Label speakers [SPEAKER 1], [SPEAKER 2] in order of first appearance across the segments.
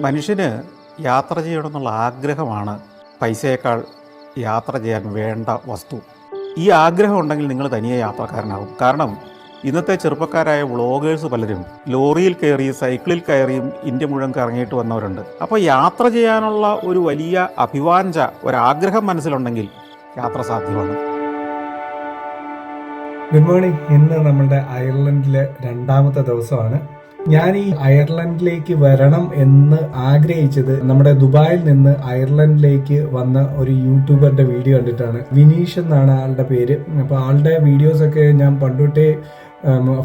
[SPEAKER 1] മനുഷ്യന് യാത്ര ചെയ്യണമെന്നുള്ള ആഗ്രഹമാണ് പൈസയേക്കാൾ യാത്ര ചെയ്യാൻ വേണ്ട വസ്തു. ഈ ആഗ്രഹം ഉണ്ടെങ്കിൽ നിങ്ങൾ തനിയെ യാത്രക്കാരനാകും. കാരണം ഇന്നത്തെ ചെറുപ്പക്കാരായ വ്ളോഗേഴ്സ് പലരും ലോറിയിൽ കയറി സൈക്കിളിൽ കയറിയും ഇന്ത്യ മുഴുവൻ കറങ്ങിയിട്ട് വന്നവരുണ്ട്. അപ്പോൾ യാത്ര ചെയ്യാനുള്ള ഒരു വലിയ അഭിവാഞ്ച ഒരാഗ്രഹം മനസ്സിലുണ്ടെങ്കിൽ യാത്ര സാധ്യമാണ്.
[SPEAKER 2] ഗുഡ് മോർണിംഗ് ഇന്ന് നമ്മുടെ അയർലൻഡിലെ രണ്ടാമത്തെ ദിവസമാണ്. ഞാൻ ഈ അയർലൻഡിലേക്ക് വരണം എന്ന് ആഗ്രഹിച്ചത് നമ്മുടെ ദുബായിൽ നിന്ന് അയർലൻഡിലേക്ക് വന്ന ഒരു യൂട്യൂബറിന്റെ വീഡിയോ കണ്ടിട്ടാണ്. വിനീഷ് എന്നാണ് ആളുടെ പേര്. അപ്പോൾ ആളുടെ വീഡിയോസ് ഒക്കെ ഞാൻ പണ്ടുതൊട്ടേ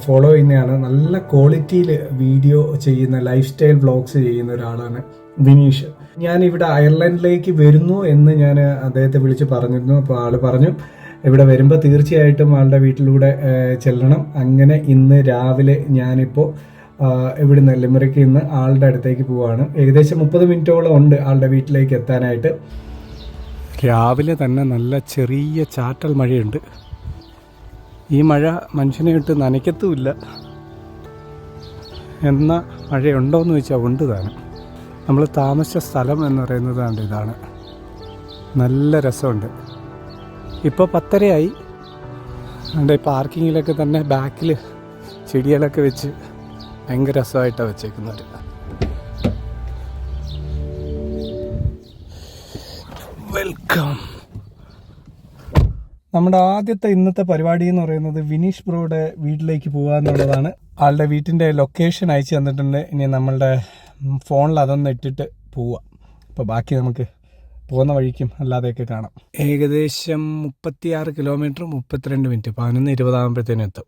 [SPEAKER 2] ഫോളോ ചെയ്യുന്നതാണ്. നല്ല ക്വാളിറ്റിയിൽ വീഡിയോ ചെയ്യുന്ന ലൈഫ് സ്റ്റൈൽ വ്ളോഗ്സ് ചെയ്യുന്ന ഒരാളാണ് വിനീഷ്. ഞാൻ ഇവിടെ അയർലൻഡിലേക്ക് വരുന്നു എന്ന് ഞാൻ അദ്ദേഹത്തെ വിളിച്ച് പറഞ്ഞിരുന്നു. അപ്പോൾ ആൾ പറഞ്ഞു ഇവിടെ വരുമ്പോൾ തീർച്ചയായിട്ടും ആളുടെ വീട്ടിലൂടെ ചെല്ലണം. അങ്ങനെ ഇന്ന് രാവിലെ ഞാനിപ്പോൾ ഇവിടുന്ന് ലിമറിക്ക് ഇന്ന് ആളുടെ അടുത്തേക്ക് പോവാണ്. ഏകദേശം മുപ്പത് മിനിറ്റോളം ഉണ്ട് ആളുടെ വീട്ടിലേക്ക് എത്താനായിട്ട്. രാവിലെ തന്നെ നല്ല ചെറിയ ചാറ്റൽ മഴയുണ്ട്. ഈ മഴ മനുഷ്യനെ ഇട്ട് നനയ്ക്കത്തുമില്ല. എന്ന മഴയുണ്ടോയെന്ന് ചോദിച്ചാൽ ഉണ്ട് താനും. നമ്മൾ താമസിച്ച സ്ഥലം എന്ന് പറയുന്നത് ഇതാണ്. നല്ല രസമുണ്ട്. ഇപ്പോൾ പത്തരയായി. ഈ പാർക്കിങ്ങിലൊക്കെ തന്നെ ബാക്കിൽ ചെടികളൊക്കെ വെച്ച് ഭയങ്കര രസമായിട്ടാണ് വെച്ചേക്കുന്നത്. വെൽക്കം നമ്മുടെ ആദ്യത്തെ ഇന്നത്തെ പരിപാടി എന്ന് പറയുന്നത് വിനീഷ് ബ്രോയുടെ വീട്ടിലേക്ക് പോകുക എന്നുള്ളതാണ്. ആളുടെ വീട്ടിന്റെ ലൊക്കേഷൻ അയച്ചു തന്നിട്ടുണ്ട്. ഇനി നമ്മളുടെ ഫോണിൽ അതൊന്ന് ഇട്ടിട്ട് പോവുക. അപ്പോൾ ബാക്കി നമുക്ക് പോകുന്ന വഴിക്കും അല്ലാതെയൊക്കെ കാണാം. ഏകദേശം മുപ്പത്തിയാറ് കിലോമീറ്റർ മുപ്പത്തിരണ്ട് മിനിറ്റ് പതിനൊന്ന് ഇരുപതാകുമ്പോഴത്തേനും എത്തും.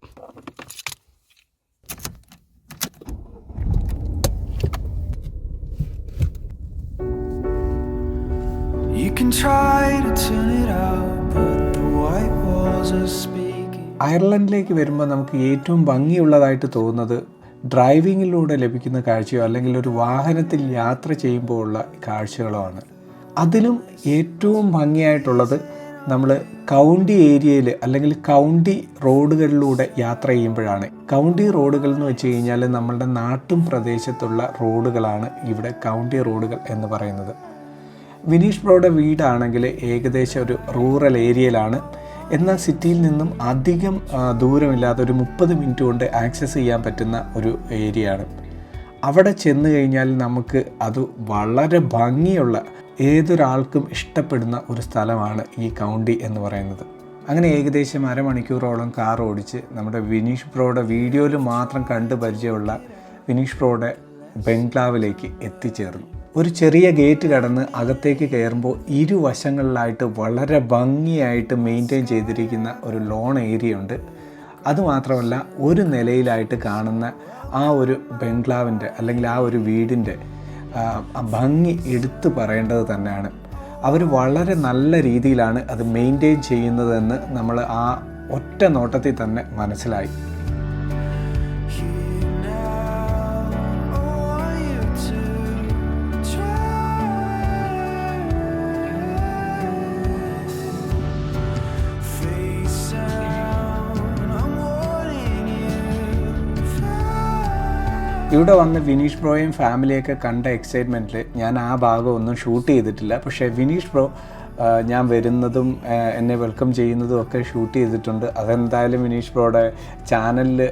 [SPEAKER 2] അയർലൻഡിലേക്ക് വരുമ്പോൾ നമുക്ക് ഏറ്റവും ഭംഗിയുള്ളതായിട്ട് തോന്നുന്നത് ഡ്രൈവിങ്ങിലൂടെ ലഭിക്കുന്ന കാഴ്ചയോ അല്ലെങ്കിൽ ഒരു വാഹനത്തിൽ യാത്ര ചെയ്യുമ്പോൾ ഉള്ള കാഴ്ചകളോ ആണ്. അതിലും ഏറ്റവും ഭംഗിയായിട്ടുള്ളത് നമ്മൾ കൗണ്ടി ഏരിയയിൽ അല്ലെങ്കിൽ കൗണ്ടി റോഡുകളിലൂടെ യാത്ര ചെയ്യുമ്പോഴാണ്. കൗണ്ടി റോഡുകൾ എന്ന് വെച്ച് കഴിഞ്ഞാൽ നമ്മളുടെ നാട്ടും പ്രദേശത്തുള്ള റോഡുകളാണ് ഇവിടെ കൗണ്ടി റോഡുകൾ എന്ന് പറയുന്നത്. വിനീഷ് ബ്രോയുടെ വീടാണെങ്കിൽ ഏകദേശം ഒരു റൂറൽ ഏരിയയിലാണ്. എന്നാൽ സിറ്റിയിൽ നിന്നും അധികം ദൂരമില്ലാതെ ഒരു മുപ്പത് മിനിറ്റ് കൊണ്ട് ആക്സസ് ചെയ്യാൻ പറ്റുന്ന ഒരു ഏരിയയാണ്. അവിടെ ചെന്ന് കഴിഞ്ഞാൽ നമുക്ക് അത് വളരെ ഭംഗിയുള്ള ഏതൊരാൾക്കും ഇഷ്ടപ്പെടുന്ന ഒരു സ്ഥലമാണ് ഈ കൗണ്ടി എന്ന് പറയുന്നത്. അങ്ങനെ ഏകദേശം അരമണിക്കൂറോളം കാർ ഓടിച്ച് നമ്മുടെ വിനീഷ് ബ്രോയുടെ വീഡിയോയിൽ മാത്രം കണ്ട് പരിചയമുള്ള വിനീഷ് ബ്രോയുടെ ബംഗ്ലാവിലേക്ക് എത്തിച്ചേർന്നു. ഒരു ചെറിയ ഗേറ്റ് കടന്ന് അകത്തേക്ക് കയറുമ്പോൾ ഇരുവശങ്ങളിലായിട്ട് വളരെ ഭംഗിയായിട്ട് മെയിന്റെയിൻ ചെയ്തിരിക്കുന്ന ഒരു ലോൺ ഏരിയ ഉണ്ട്. അതുമാത്രമല്ല ഒരു നിലയിലായിട്ട് കാണുന്ന ആ ഒരു ബംഗ്ലാവിന്റെ അല്ലെങ്കിൽ ആ ഒരു വീടിന്റെ ഭംഗി എടുത്തു പറയേണ്ടത് തന്നെയാണ്. അവർ വളരെ നല്ല രീതിയിലാണ് അത് മെയിന്റെയിൻ ചെയ്യുന്നതെന്ന് നമ്മൾ ആ ഒറ്റ നോട്ടത്തിൽ തന്നെ മനസ്സിലായി. ഇവിടെ വന്ന് വിനീഷ് ബ്രോയും ഫാമിലിയൊക്കെ കണ്ട എക്സൈറ്റ്മെന്റിൽ ഞാൻ ആ ഭാഗം ഒന്നും ഷൂട്ട് ചെയ്തിട്ടില്ല. പക്ഷേ വിനീഷ് ബ്രോ ഞാൻ വരുന്നതും എന്നെ വെൽക്കം ചെയ്യുന്നതും ഒക്കെ ഷൂട്ട് ചെയ്തിട്ടുണ്ട്. അതെന്തായാലും വിനീഷ് ബ്രോയുടെ ചാനലിൽ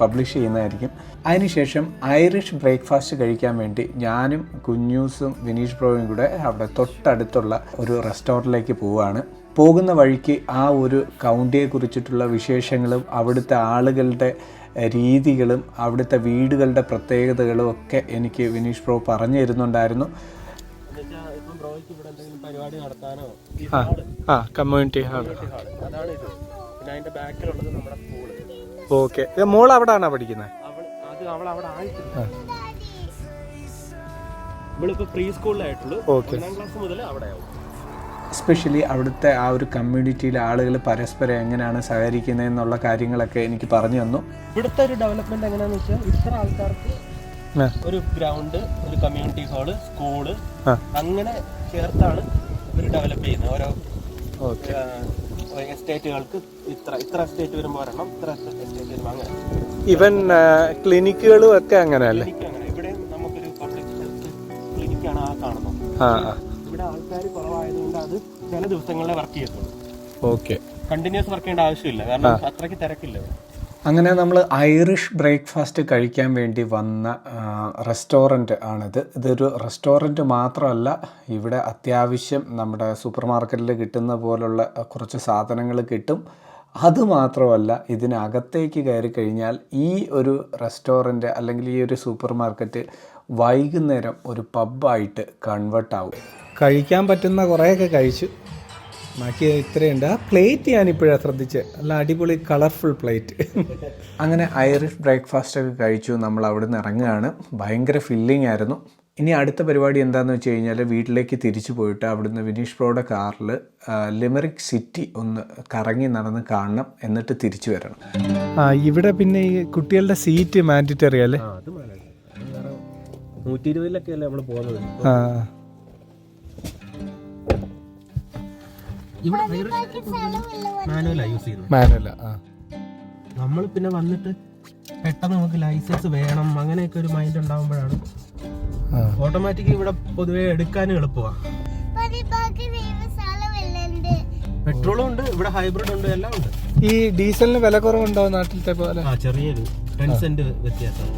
[SPEAKER 2] പബ്ലിഷ് ചെയ്യുന്നതായിരിക്കും. അതിനുശേഷം ഐറിഷ് ബ്രേക്ക്ഫാസ്റ്റ് കഴിക്കാൻ വേണ്ടി ഞാനും കുഞ്ഞൂസും വിനീഷ് ബ്രോയും കൂടെ അവിടെ തൊട്ടടുത്തുള്ള ഒരു റെസ്റ്റോറന്റിലേക്ക് പോവുകയാണ് പോകുന്ന വഴിക്ക് ആ ഒരു കൗണ്ടിയെ കുറിച്ചിട്ടുള്ള വിശേഷങ്ങളും അവിടുത്തെ ആളുകളുടെ രീതികളും അവിടുത്തെ വീടുകളുടെ പ്രത്യേകതകളും ഒക്കെ എനിക്ക് വിനീഷ് പ്രോ പറഞ്ഞു തരുന്നുണ്ടായിരുന്നു
[SPEAKER 3] ഇപ്പം ബ്രോയ്ക്ക് ഇവിടെ എന്തെങ്കിലും പരിപാടി നടത്താനോ
[SPEAKER 2] ആ കമ്മ്യൂണിറ്റി ഹാൾ
[SPEAKER 3] അതാണ് ഇത് ബാക്കിലുള്ളത് നമ്മുടെ സ്കൂൾ
[SPEAKER 2] ഓക്കെ മോൾ അവിടാണോ പഠിക്കുന്നത്
[SPEAKER 3] ഇവളിപ്പോ പ്രീ സ്കൂളിലായിട്ടുള്ളൂ ഒന്നാം ക്ലാസ് മുതൽ അവിടെ ആവും
[SPEAKER 2] എസ്പെഷ്യലി അവിടുത്തെ ആ ഒരു കമ്മ്യൂണിറ്റിയിലെ ആളുകൾ പരസ്പരം എങ്ങനെയാണ് സഹകരിക്കുന്നത് എന്നുള്ള കാര്യങ്ങളൊക്കെ എനിക്ക് പറഞ്ഞു തന്നു.
[SPEAKER 3] ഇവിടുത്തെ ഒരു ഡെവലപ്മെന്റ് എങ്ങനെയാന്ന് വെച്ചാൽ ഇത്ര ആൾക്കാർക്ക് ഒരു ഗ്രൗണ്ട് ഒരു കമ്മ്യൂണിറ്റി ഹാൾ
[SPEAKER 2] സ്കൂൾ
[SPEAKER 3] അങ്ങനെ ചേർത്താണ് ഇവർ ഡെവലപ്പ് ചെയ്യുന്നത്. ഓരോ എസ്റ്റേറ്റുകൾക്ക് ഇത്ര ഇത്ര എസ്റ്റേറ്റ് വരുമ്പോൾ വരണം ഇത്ര എസ്റ്റേറ്റ് വരുമ്പോൾ അങ്ങനെ.
[SPEAKER 2] ഇവൻ ക്ലിനിക്കുകളും ഒക്കെ അങ്ങനെയല്ലേ?
[SPEAKER 3] ഇവിടെ നമുക്കൊരു പബ്ലിക് ഹെൽത്ത് ക്ലിനിക്കാണ് ആ കാണുന്നത്. ചില ദിവസങ്ങളിലെ വർക്ക് ചെയ്യത്തുള്ളൂ.
[SPEAKER 2] ഓക്കെ
[SPEAKER 3] കണ്ടിന്യൂസ് വർക്ക് ചെയ്യേണ്ട ആവശ്യമില്ല. കാരണം അത്രയ്ക്ക് തിരക്കില്ല.
[SPEAKER 2] അങ്ങനെ നമ്മൾ ഐറിഷ് ബ്രേക്ക്ഫാസ്റ്റ് കഴിക്കാൻ വേണ്ടി വന്ന റെസ്റ്റോറന്റ് ആണിത്. ഇതൊരു റെസ്റ്റോറന്റ് മാത്രമല്ല ഇവിടെ അത്യാവശ്യം നമ്മുടെ സൂപ്പർ മാർക്കറ്റിൽ കിട്ടുന്ന പോലുള്ള കുറച്ച് സാധനങ്ങൾ കിട്ടും. അതുമാത്രമല്ല ഇതിനകത്തേക്ക് കയറി കഴിഞ്ഞാൽ ഈ ഒരു റെസ്റ്റോറന്റ് അല്ലെങ്കിൽ ഈ ഒരു സൂപ്പർ മാർക്കറ്റ് വൈകുന്നേരം ഒരു പബ്ബായിട്ട് കൺവേർട്ട് ആവും. കഴിക്കാൻ പറ്റുന്ന കുറേയൊക്കെ കഴിച്ചു. ബാക്കി ഇത്രയുണ്ട്. ആ പ്ലേറ്റ് ഞാനിപ്പോഴാണ് ശ്രദ്ധിച്ചത് നല്ല അടിപൊളി കളർഫുൾ പ്ലേറ്റ്. അങ്ങനെ ഐറിഷ് ബ്രേക്ക്ഫാസ്റ്റ് ഒക്കെ കഴിച്ചു. നമ്മൾ അവിടെ നിന്ന് ഇറങ്ങുകയാണ്. ഭയങ്കര ഫില്ലിംഗ് ആയിരുന്നു. ഇനി അടുത്ത പരിപാടി എന്താണെന്ന് വെച്ച് കഴിഞ്ഞാൽ വീട്ടിലേക്ക് തിരിച്ചു പോയിട്ട് അവിടുന്ന് വിനീഷ് പ്രോയുടെ കാറിൽ ലിമറിക് സിറ്റി ഒന്ന് കറങ്ങി നടന്ന് കാണണം എന്നിട്ട് തിരിച്ചു വരണം. ഇവിടെ പിന്നെ ഈ കുട്ടികളുടെ സീറ്റ് മാൻഡിറ്ററി അല്ലേ?
[SPEAKER 3] നൂറ്റി ഇരുപതിലൊക്കെ അല്ലേ നമ്മൾ പോകുന്നത്?
[SPEAKER 2] ആ.
[SPEAKER 3] ഇവിടെ യൂസ് ചെയ്യുന്നത്. നമ്മൾ പിന്നെ വന്നിട്ട് പെട്ടെന്ന് നമുക്ക് ലൈസൻസ് വേണം അങ്ങനെയൊക്കെ ഒരു മൈൻഡ് ഉണ്ടാകുമ്പോഴാണ്
[SPEAKER 2] ആ.
[SPEAKER 3] ഓട്ടോമാറ്റിക് ഇവിടെ പൊതുവെ എടുക്കാനും എളുപ്പമാണ് പെട്രോളും ഉണ്ട് ഇവിടെ ഹൈബ്രിഡ് ഉണ്ട് എല്ലാം ഉണ്ട്.
[SPEAKER 2] ഈ ഡീസലിന് വില കുറവുണ്ടോ നാട്ടിലത്തെ പോലെ?
[SPEAKER 3] ആ ചെറിയൊരു ടെൻ സെന്റ് വ്യത്യാസം.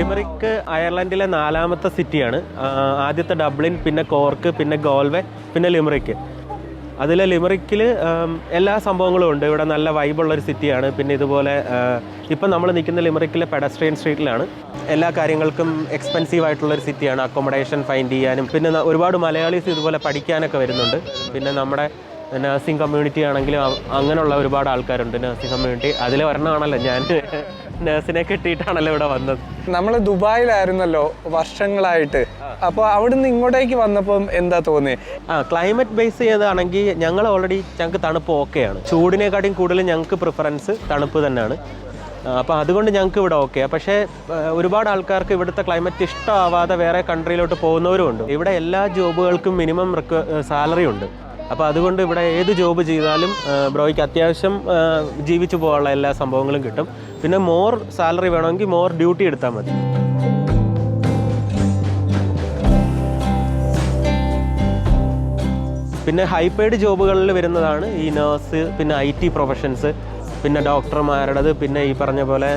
[SPEAKER 3] ലിമറിക്ക് അയർലൻഡിലെ നാലാമത്തെ സിറ്റിയാണ്. ആദ്യത്തെ ഡബ്ലിൻ പിന്നെ കോർക്ക് പിന്നെ ഗോൾവെ പിന്നെ ലിമറിക്ക്. അതിലെ ലിമറിക്കിൽ എല്ലാ സംഭവങ്ങളും ഉണ്ട്. ഇവിടെ നല്ല വൈബുള്ളൊരു സിറ്റിയാണ്. പിന്നെ ഇതുപോലെ ഇപ്പം നമ്മൾ നിൽക്കുന്ന ലിമറിക്കിലെ പെഡസ്ട്രിയൻ സ്ട്രീറ്റിലാണ് എല്ലാ കാര്യങ്ങൾക്കും എക്സ്പെൻസീവ് ആയിട്ടുള്ളൊരു സിറ്റിയാണ്. അക്കോമഡേഷൻ ഫൈൻഡ് ചെയ്യാനും. പിന്നെ ഒരുപാട് മലയാളീസ് ഇതുപോലെ പഠിക്കാനൊക്കെ വരുന്നുണ്ട്. പിന്നെ നമ്മുടെ നഴ്സിംഗ് കമ്മ്യൂണിറ്റി ആണെങ്കിലും അങ്ങനെയുള്ള ഒരുപാട് ആൾക്കാരുണ്ട് നഴ്സിംഗ് കമ്മ്യൂണിറ്റി അതിൽ ഒരെണ്ണമാണല്ലോ ഞാൻ. നഴ്സിനെ കിട്ടിയിട്ടാണല്ലോ ഇവിടെ വന്നത്.
[SPEAKER 2] നമ്മൾ ദുബായിലായിരുന്നല്ലോ വർഷങ്ങളായിട്ട്. അപ്പോൾ അവിടുന്ന് ഇങ്ങോട്ടേക്ക് വന്നപ്പം എന്താ തോന്നി
[SPEAKER 3] ആ ക്ലൈമറ്റ് ബേസ് ചെയ്താണെങ്കിൽ ഞങ്ങൾ ഓൾറെഡി ഞങ്ങൾക്ക് തണുപ്പ് ഓക്കെയാണ് ചൂടിനെക്കാട്ടിയും കൂടുതൽ ഞങ്ങൾക്ക് പ്രിഫറൻസ് തണുപ്പ് തന്നെയാണ്. അപ്പോൾ അതുകൊണ്ട് ഞങ്ങൾക്ക് ഇവിടെ ഓക്കെ പക്ഷേ ഒരുപാട് ആൾക്കാർക്ക് ഇവിടുത്തെ ക്ലൈമറ്റ് ഇഷ്ടമാവാതെ വേറെ കൺട്രിയിലോട്ട് പോകുന്നവരും ഉണ്ട്. ഇവിടെ എല്ലാ ജോബുകൾക്കും മിനിമം സാലറി ഉണ്ട്. അപ്പോൾ അതുകൊണ്ട് ഇവിടെ ഏത് ജോബ് ചെയ്താലും ബ്രോയ്ക്ക് അത്യാവശ്യം ജീവിച്ചു പോകാനുള്ള എല്ലാ സംഭവങ്ങളും കിട്ടും. പിന്നെ മോർ സാലറി വേണമെങ്കിൽ മോർ ഡ്യൂട്ടി എടുത്താൽ മതി. പിന്നെ ഹൈപ്പേഡ് ജോബുകളിൽ വരുന്നതാണ് ഈ നേഴ്സ് പിന്നെ ഐ ടി പ്രൊഫഷൻസ് പിന്നെ ഡോക്ടർമാരുടേത് പിന്നെ ഈ പറഞ്ഞ പോലെ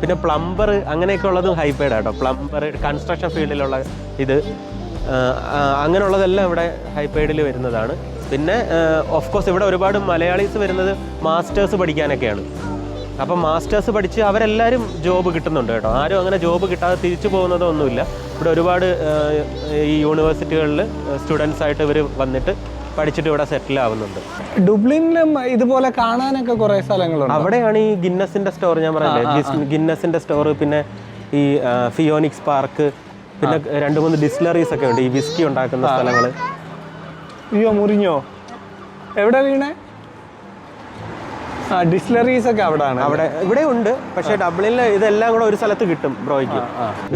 [SPEAKER 3] പിന്നെ പ്ലംബർ അങ്ങനെയൊക്കെ ഉള്ളതും ഹൈപ്പേഡ് ആട്ടോ. പ്ലംബർ കൺസ്ട്രക്ഷൻ ഫീൽഡിലുള്ള ഇത് അങ്ങനെയുള്ളതെല്ലാം ഇവിടെ ഹൈപ്പേഡിൽ വരുന്നതാണ്. പിന്നെ ഓഫ് കോഴ്സ് ഇവിടെ ഒരുപാട് മലയാളീസ് വരുന്നത് മാസ്റ്റേഴ്സ് പഠിക്കാനൊക്കെയാണ്. അപ്പം മാസ്റ്റേഴ്സ് പഠിച്ച് അവരെല്ലാവരും ജോബ് കിട്ടുന്നുണ്ട് കേട്ടോ. ആരും അങ്ങനെ ജോബ് കിട്ടാതെ തിരിച്ചു പോകുന്നതൊന്നുമില്ല. ഇവിടെ ഒരുപാട് ഈ യൂണിവേഴ്സിറ്റികളിൽ സ്റ്റുഡൻസ് ആയിട്ട് ഇവർ വന്നിട്ട് പഠിച്ചിട്ട് ഇവിടെ സെറ്റിൽ ആവുന്നുണ്ട്.
[SPEAKER 2] ഡുബ്ലിനിലും ഇതുപോലെ കാണാനൊക്കെ കുറേ സ്ഥലങ്ങളുണ്ട്?
[SPEAKER 3] അവിടെയാണ് ഈ ഗിന്നസിന്റെ സ്റ്റോർ ഞാൻ പറഞ്ഞില്ലേ? ഗിന്നസിന്റെ സ്റ്റോർ പിന്നെ ഈ ഫിയോണിക്സ് പാർക്ക് പിന്നെ രണ്ട് മൂന്ന് ഡിസ്ലറീസ് ഒക്കെ ഉണ്ട്. ഈ വിസ്കി ഉണ്ടാക്കുന്ന സ്ഥലങ്ങൾ
[SPEAKER 2] അയ്യോ മുറിഞ്ഞോ? എവിടെ വീണേ? ആ ഡിസ്ലറീസ് ഒക്കെ ആണ്
[SPEAKER 3] അവിടെ ഇവിടെ ഉണ്ട്. പക്ഷേ ഡബ്ലിനിൽ ഇതെല്ലാം കൂടെ ഒരു സ്ഥലത്ത് കിട്ടും ബ്രോയ്ക്ക്.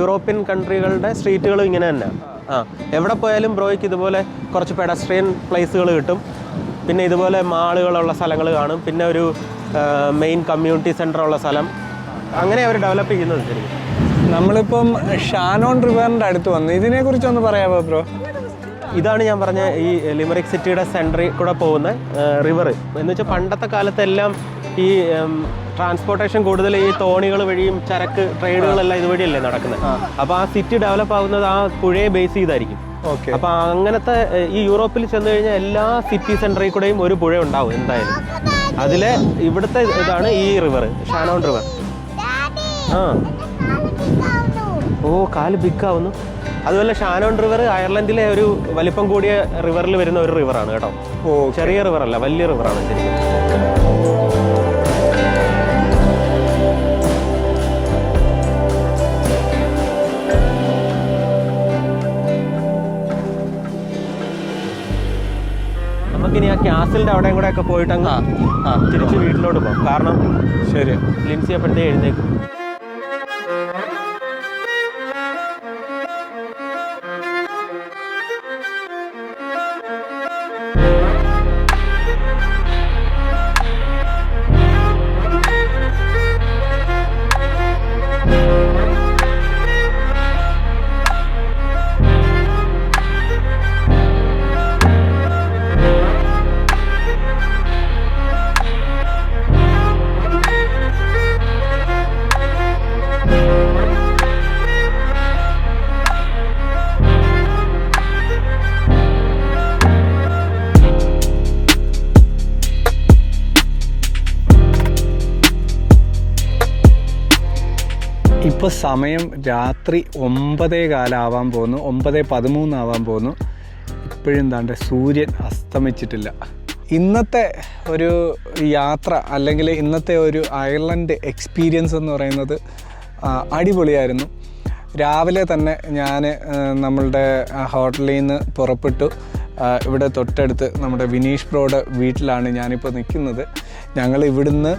[SPEAKER 3] യൂറോപ്യൻ കൺട്രികളുടെ സ്ട്രീറ്റുകൾ ഇങ്ങനെ തന്നെ. ആ എവിടെ പോയാലും ബ്രോയ്ക്ക് ഇതുപോലെ കുറച്ച് പെഡസ്ട്രിയൻ പ്ലേസുകൾ കിട്ടും. പിന്നെ ഇതുപോലെ മാളുകളുള്ള സ്ഥലങ്ങൾ കാണും. പിന്നെ ഒരു മെയിൻ കമ്മ്യൂണിറ്റി സെന്റർ ഉള്ള സ്ഥലം. അങ്ങനെ അവർ ഡെവലപ്പ് ചെയ്യുന്നത് ശരിക്കും.
[SPEAKER 2] നമ്മളിപ്പം ഷാനോൺ റിവറിന്റെ അടുത്ത് വന്നു. ഇതിനെക്കുറിച്ച് ഒന്ന് പറയാമോ ബ്രോ?
[SPEAKER 3] ഇതാണ് ഞാൻ പറഞ്ഞ ഈ ലിമറിക് സിറ്റിയുടെ സെന്ററിൽ കൂടെ പോകുന്ന റിവർ എന്ന് വെച്ചാൽ പണ്ടത്തെ കാലത്തെല്ലാം ഈ ട്രാൻസ്പോർട്ടേഷൻ കൂടുതൽ ഈ തോണികൾ വഴിയും ചരക്ക് ട്രേഡുകളെല്ലാം ഇതുവഴിയല്ലേ നടക്കുന്നത്. അപ്പോൾ ആ സിറ്റി ഡെവലപ്പ് ആവുന്നത് ആ പുഴയെ ബേസ് ചെയ്തായിരിക്കും.
[SPEAKER 2] ഓക്കെ.
[SPEAKER 3] അപ്പോൾ അങ്ങനത്തെ ഈ യൂറോപ്പിൽ ചെന്ന് കഴിഞ്ഞാൽ എല്ലാ സിറ്റി സെന്ററിൽ കൂടെയും ഒരു പുഴ ഉണ്ടാവും എന്തായാലും. അതിലെ ഇവിടുത്തെ ഇതാണ് ഈ റിവർ ഷാനോൺ റിവർ ആ. ഓ കാൽ ബിഗ് ആവുന്നു. അതുപോലെ ഷാനോൺ റിവർ അയർലൻഡിലെ ഒരു വലിപ്പം കൂടിയ റിവറിൽ വരുന്ന ഒരു റിവറാണ് കേട്ടോ.
[SPEAKER 2] ഓ
[SPEAKER 3] ചെറിയ റിവറല്ല അല്ല വലിയ റിവറാണ് ശരിക്കും. നമുക്കിനി ആ ക്യാസിലിന്റെ അവിടെയും കൂടെ ഒക്കെ പോയിട്ട് അങ്ങ് തിരിച്ച് വീട്ടിലോട്ട് പോകാം. കാരണം
[SPEAKER 2] ശരി.
[SPEAKER 3] ലിൻസി അപ്പോഴത്തേ എഴുന്നേക്കും
[SPEAKER 2] സമയം രാത്രി ഒമ്പതേ കാലാവാൻ പോകുന്നു ഒമ്പതേ പതിമൂന്നാവാൻ പോകുന്നു ഇപ്പോഴും താണ്ട് സൂര്യൻ അസ്തമിച്ചിട്ടില്ല. ഇന്നത്തെ ഒരു യാത്ര അല്ലെങ്കിൽ ഇന്നത്തെ ഒരു അയർലൻഡ് എക്സ്പീരിയൻസ് എന്ന് പറയുന്നത് അടിപൊളിയായിരുന്നു. രാവിലെ തന്നെ ഞാൻ നമ്മളുടെ ഹോട്ടലിൽ നിന്ന് പുറപ്പെട്ടു. ഇവിടെ തൊട്ടടുത്ത് നമ്മുടെ വിനീഷ് ബ്രോയുടെ വീട്ടിലാണ് ഞാനിപ്പോൾ നിൽക്കുന്നത്. ഞങ്ങൾ ഇവിടുന്ന്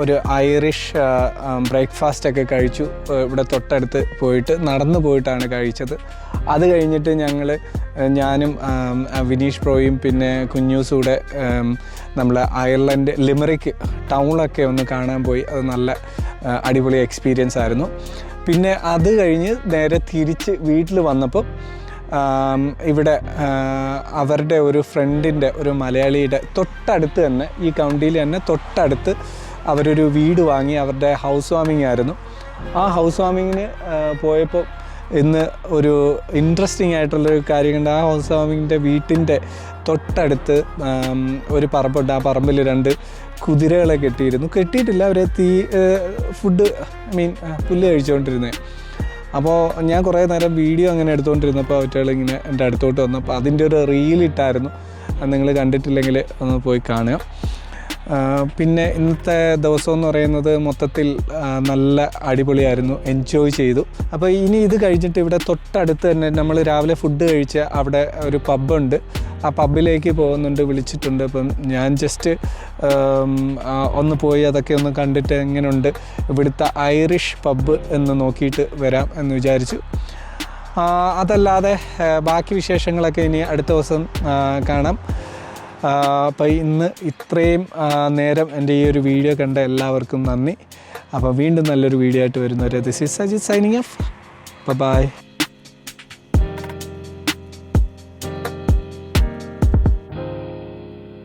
[SPEAKER 2] ഒരു ഐറിഷ് ബ്രേക്ക്ഫാസ്റ്റ് ഒക്കെ കഴിച്ചു. ഇവിടെ തൊട്ടടുത്ത് പോയിട്ട് നടന്നു പോയിട്ടാണ് കഴിച്ചത്. അത് കഴിഞ്ഞിട്ട് ഞങ്ങൾ ഞാനും വിനീഷ് പ്രോയും പിന്നെ കുഞ്ഞൂസും കൂടെ നമ്മൾ അയർലൻഡ് ലിമറിക്ക് ടൗണൊക്കെ ഒന്ന് കാണാൻ പോയി. അത് നല്ല അടിപൊളി എക്സ്പീരിയൻസ് ആയിരുന്നു. പിന്നെ അത് കഴിഞ്ഞ് നേരെ തിരിച്ച് വീട്ടിൽ വന്നപ്പോൾ ഇവിടെ അവരുടെ ഒരു ഫ്രണ്ടിന്റെ ഒരു മലയാളിയുടെ തൊട്ടടുത്ത് തന്നെ ഈ കൗണ്ടിയിൽ തന്നെ തൊട്ടടുത്ത് അവരൊരു വീട് വാങ്ങി അവരുടെ ഹൗസ് വാമിംഗ് ആയിരുന്നു. ആ ഹൗസ് വാമിങ്ങിന് പോയപ്പോൾ ഇന്ന് ഒരു ഇൻട്രസ്റ്റിംഗ് ആയിട്ടുള്ളൊരു കാര്യം കണ്ട് ആ ഹൗസ് വാമിങ്ങിന്റെ വീട്ടിന്റെ തൊട്ടടുത്ത് ഒരു പറമ്പുണ്ട്. ആ പറമ്പിൽ രണ്ട് കുതിരകളെ കെട്ടിയിരുന്നു. കെട്ടിയിട്ടില്ല. അവരെ തീ ഫുഡ് ഐ മീൻ പുല്ല് കഴിച്ചുകൊണ്ടിരുന്നത് അപ്പോൾ ഞാൻ കുറേ നേരം വീഡിയോ അങ്ങനെ എടുത്തുകൊണ്ടിരുന്നപ്പോൾ അവറ്റകൾ ഇങ്ങനെ എന്റെ അടുത്തോട്ട് വന്നു. വന്നപ്പോൾ അതിന്റെ ഒരു അത് നിങ്ങൾ കണ്ടിട്ടില്ലെങ്കിൽ ഒന്ന് പോയി കാണുക. പിന്നെ ഇന്നത്തെ ദിവസം എന്ന് പറയുന്നത് മൊത്തത്തിൽ നല്ല അടിപൊളിയായിരുന്നു. എൻജോയ് ചെയ്തു. അപ്പോൾ ഇനി ഇത് കഴിഞ്ഞിട്ട് ഇവിടെ തൊട്ടടുത്ത് തന്നെ നമ്മൾ രാവിലെ ഫുഡ് കഴിച്ച അവിടെ ഒരു പബ്ബുണ്ട് ആ പബ്ബിലേക്ക് പോകുന്നുണ്ട് വിളിച്ചിട്ടുണ്ട്. അപ്പം ഞാൻ ജസ്റ്റ് ഒന്ന് പോയി അതൊക്കെ ഒന്ന് കണ്ടിട്ട് എങ്ങനെയുണ്ട് ഇവിടുത്തെ ഐറിഷ് പബ്ബ് എന്ന് നോക്കിയിട്ട് വരാം എന്ന് വിചാരിച്ചു. അതല്ലാതെ ബാക്കി വിശേഷങ്ങളൊക്കെ ഇനി അടുത്ത ദിവസം കാണാം. അപ്പോൾ ഇന്ന് ഇത്രയും നേരം എന്റെ ഈ ഒരു വീഡിയോ കണ്ട എല്ലാവർക്കും നന്ദി. അപ്പോൾ വീണ്ടും നല്ലൊരു വീഡിയോ ആയിട്ട് വരുന്നവരെ this is Sajith signing off bye